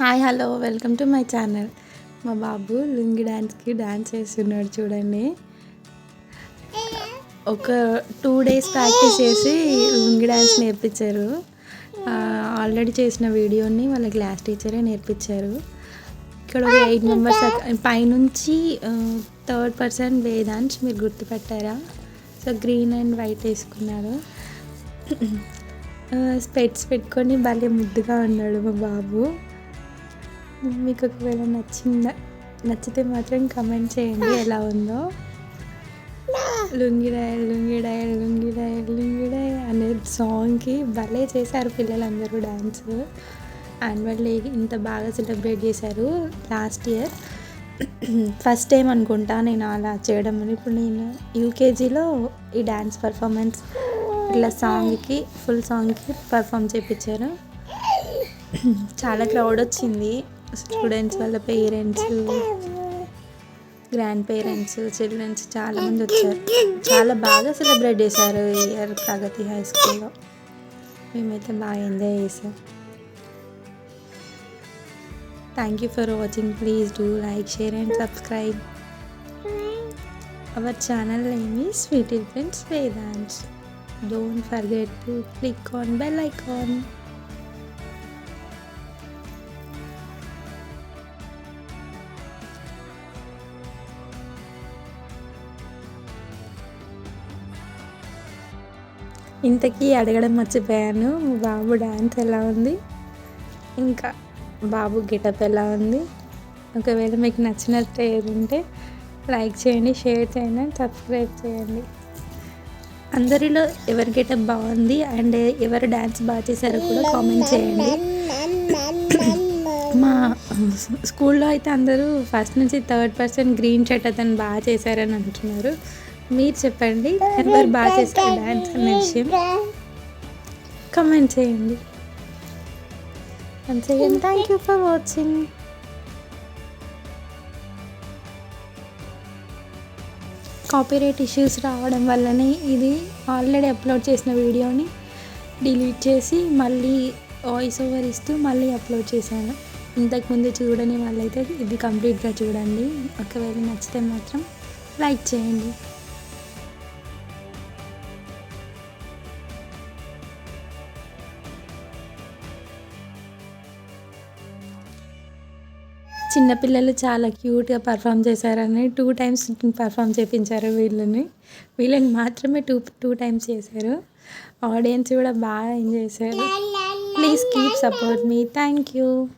Hi hello welcome to my channel. మా బాబు lungi డ్యాన్స్కి dance చేస్తున్నాడు చూడండి. ఒక టూ డేస్ ప్రాక్టీస్ చేసి లుంగి డ్యాన్స్ నేర్పించారు. ఆల్రెడీ చేసిన వీడియోని వాళ్ళ క్లాస్ టీచరే నేర్పించారు. ఇక్కడ ఒక ఎయిట్ మెంబర్స్ పైనుంచి థర్డ్ పర్సన్ వేదాంశ్ మీరు గుర్తుపెట్టారా? సో గ్రీన్ అండ్ వైట్ వేసుకున్నారు. స్పెట్స్ పెట్టుకొని భలే ముద్దుగా ఉన్నాడు మా బాబు. మీకు ఒకవేళ నచ్చిందా నచ్చితే మాత్రం కమెంట్ చేయండి. ఎలా ఉందో. లుంగిడాయ లుంగిడాయ లుంగిడాయ లుంగిడాయ అనే సాంగ్కి భలే చేశారు పిల్లలందరూ డ్యాన్స్ యాన్యువల్ డే ఇంత బాగా సెలబ్రేట్ చేశారు లాస్ట్ ఇయర్ ఫస్ట్ టైం అనుకుంటా నేను అలా చేయడం అని. ఇప్పుడు నేను యూకేజీలో ఈ డ్యాన్స్ పర్ఫార్మెన్స్ ఇట్లా సాంగ్కి ఫుల్ సాంగ్కి పర్ఫామ్ చేయించారు చాలా క్రౌడ్ వచ్చింది. స్టూడెంట్స్ వాళ్ళ పేరెంట్స్ గ్రాండ్ పేరెంట్స్ చిల్డ్రన్స్ చాలామంది వచ్చారు. చాలా బాగా సెలబ్రేట్ చేశారు ఇయర్ ప్రగతి హై స్కూల్లో. మేమైతే బాగా ఎంజాయ్ చేసాం thank you for watching please do like share and subscribe our channel name sweet sweet friends Vedansh don't forget to click on bell icon ఇంతకీ అడగడం మర్చిపోయాను. బాబు డ్యాన్స్ ఎలా ఉంది? ఇంకా బాబు గెటప్ ఎలా ఉంది? ఒకవేళ మీకు నచ్చినట్టు ఏది ఉంటే లైక్ చేయండి షేర్ చేయండి సబ్స్క్రైబ్ చేయండి. అందరిలో ఎవరి గెటప్ బాగుంది అండ్ ఎవరు డ్యాన్స్ బాగా చేశారో కూడా కామెంట్ చేయండి. మా స్కూల్లో అయితే అందరూ ఫస్ట్ నుంచి థర్డ్ పర్సన్ గ్రీన్ షర్ట్ అతను బాగా చేశారని అంటున్నారు. మీరు చెప్పండి. ఎవరు బాగా చేస్తారు డ్యాన్స్ అనే విషయం. కమెంట్ చేయండి. Once thank you for watching copyright issues రావడం వల్లనే ఇది ఆల్రెడీ అప్లోడ్ చేసిన వీడియోని డిలీట్ చేసి మళ్ళీ వాయిస్ ఓవర్ ఇస్తూ మళ్ళీ అప్లోడ్ చేశాను. ఇంతకుముందు చూడని వాళ్ళైతే ఇది కంప్లీట్గా చూడండి. ఒకవేళ నచ్చితే మాత్రం లైక్ చేయండి. చిన్నపిల్లలు చాలా క్యూట్గా పర్ఫామ్ చేశారని టూ టైమ్స్ పర్ఫామ్ చేయించారు వీళ్ళని. వీళ్ళని మాత్రమే టూ టూ టైమ్స్ చేశారు. ఆడియన్స్ కూడా బాగా ఎంజాయ్ చేశారు. Please keep support me. Thank you.